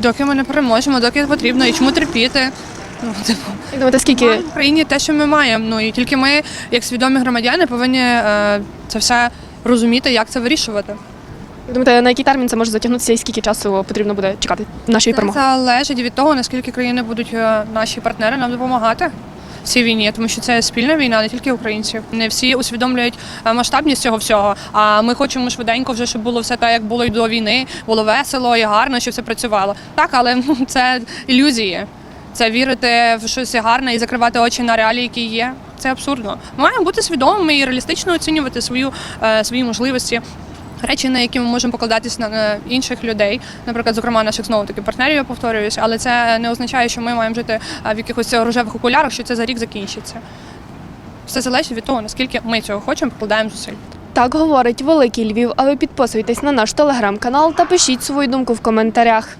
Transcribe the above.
Доки ми не переможемо, доки потрібно, і чому терпіти. Ну, типу, Як думаєте, скільки в Україні те, що ми маємо. Ну і тільки ми, як свідомі громадяни, повинні е, це все розуміти, як це вирішувати. як думаєте, на який термін це може затягнутися і скільки часу потрібно буде чекати нашої Це залежить від того, наскільки країни будуть е, наші партнери нам допомагати. Цій війні, тому що це спільна війна, не тільки українців. Не всі усвідомлюють е, масштабність цього всього. А ми хочемо швиденько, вже щоб було все так, як було і до війни, було весело і гарно, щоб все працювало. Так, але ну, це ілюзії. Це вірити в щось гарне і закривати очі на реалії, які є. Це абсурдно. Ми маємо бути свідомими і реалістично оцінювати свою, е, свої можливості. Речі, на які ми можемо покладатися на, інших людей, наприклад, зокрема наших знову таки партнерів, я повторююсь, але це не означає, що ми маємо жити в якихось рожевих окулярах, що це за рік закінчиться. Все залежить від того, наскільки ми цього хочемо, покладаємо зусиль. Так говорить Великий Львів. А ви підписуйтесь на наш телеграм-канал та пишіть свою думку в коментарях.